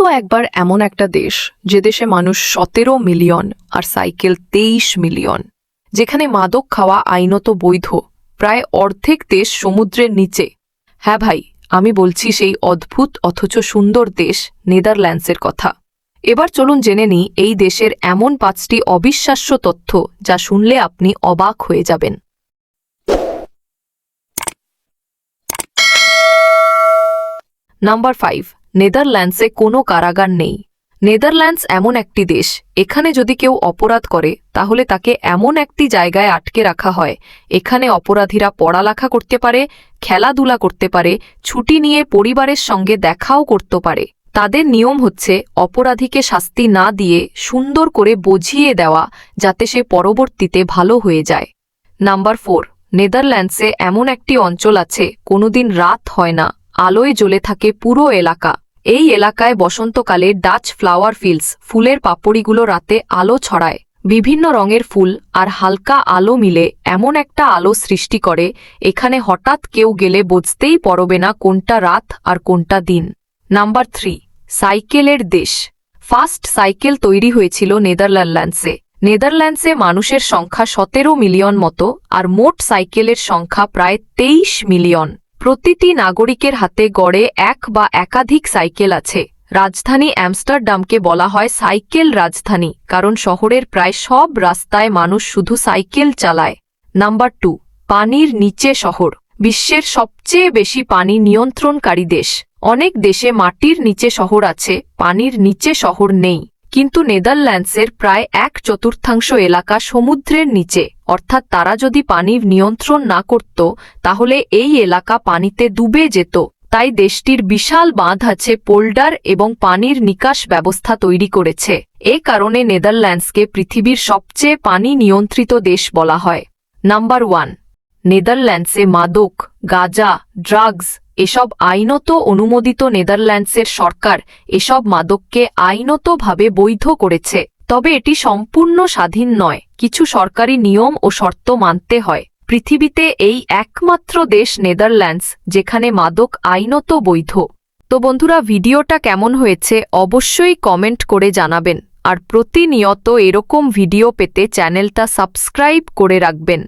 তো একবার এমন একটা দেশ, যে দেশে মানুষ সতেরো মিলিয়ন আর সাইকেল তেইশ মিলিয়ন। যেখানে মাদক খাওয়া আইনত বৈধ, প্রায় অর্ধেক দেশ সমুদ্রের নিচে। হ্যাঁ ভাই, আমি বলছি সেই অদ্ভুত অথচ সুন্দর দেশ নেদারল্যান্ডসের কথা। এবার চলুন জেনে নিই এই দেশের এমন পাঁচটি অবিশ্বাস্য তথ্য যা শুনলে আপনি অবাক হয়ে যাবেন। নাম্বার ফাইভ নেদারল্যান্ডসে কোনো কারাগার নেই। নেদারল্যান্ডস এমন একটি দেশ, এখানে যদি কেউ অপরাধ করে, তাহলে তাকে এমন একটি জায়গায় আটকে রাখা হয়। এখানে অপরাধীরা পড়ালেখা করতে পারে, খেলাধুলা করতে পারে, ছুটি নিয়ে পরিবারের সঙ্গে দেখাও করতে পারে। তাদের নিয়ম হচ্ছে, অপরাধীকে শাস্তি না দিয়ে সুন্দর করে বুঝিয়ে দেওয়া, যাতে সে পরবর্তীতে ভালো হয়ে যায়। নাম্বার ফোর, নেদারল্যান্ডসে এমন একটি অঞ্চল আছে, কোনোদিন রাত হয় না। আলোয় জ্বলে থাকে পুরো এলাকা। এই এলাকায় বসন্তকালে ডাচ ফ্লাওয়ার ফিল্ডস ফুলের পাপড়িগুলো রাতে আলো ছড়ায়। বিভিন্ন রঙের ফুল আর হালকা আলো মিলে এমন একটা আলো সৃষ্টি করে, এখানে হঠাৎ কেউ গেলে বুঝতেই পড়বে না কোনটা রাত আর কোনটা দিন। নাম্বার থ্রি, সাইকেলের দেশ। ফাস্ট সাইকেল তৈরি হয়েছিল নেদারল্যান্ডসে। নেদারল্যান্ডসে মানুষের সংখ্যা সতেরো মিলিয়ন মতো আর মোট সাইকেলের সংখ্যা প্রায় তেইশ মিলিয়ন। প্রতিটি নাগরিকের হাতে গড়ে এক বা একাধিক সাইকেল আছে। রাজধানী অ্যামস্টারডামকে বলা হয় সাইকেল রাজধানী, কারণ শহরের প্রায় সব রাস্তায় মানুষ শুধু সাইকেল চালায়। নাম্বার টু, পানির নিচে শহর। বিশ্বের সবচেয়ে বেশি পানি নিয়ন্ত্রণকারী দেশ। অনেক দেশে মাটির নিচে শহর আছে, পানির নিচে শহর নেই। কিন্তু নেদারল্যান্ডসের প্রায় এক চতুর্থাংশ এলাকা সমুদ্রের নিচে, অর্থাৎ তারা যদি পানির নিয়ন্ত্রণ না করত, তাহলে এই এলাকা পানিতে ডুবে যেত। তাই দেশটির বিশাল বাঁধ আছে পোল্ডার এবং পানির নিকাশ ব্যবস্থা তৈরি করেছে। এ কারণে নেদারল্যান্ডসকে পৃথিবীর সবচেয়ে পানি নিয়ন্ত্রিত দেশ বলা হয়। নাম্বার ওয়ান, নেদারল্যান্ডসে মাদক, গাজা, ড্রাগস এসব আইনত অনুমোদিত নেদারল্যান্ডসের সরকার এসব মাদককে আইনতভাবে বৈধ করেছে। তবে এটি সম্পূর্ণ স্বাধীন নয়। কিছু সরকারি নিয়ম ও শর্ত মানতে হয়। পৃথিবীতে এই একমাত্র দেশ নেদারল্যান্ডস, যেখানে মাদক আইনত বৈধ। তো বন্ধুরা, ভিডিওটা কেমন হয়েছে অবশ্যই কমেন্ট করে জানাবেন। আর প্রতিনিয়ত এরকম ভিডিও পেতে চ্যানেলটা সাবস্ক্রাইব করে রাখবেন।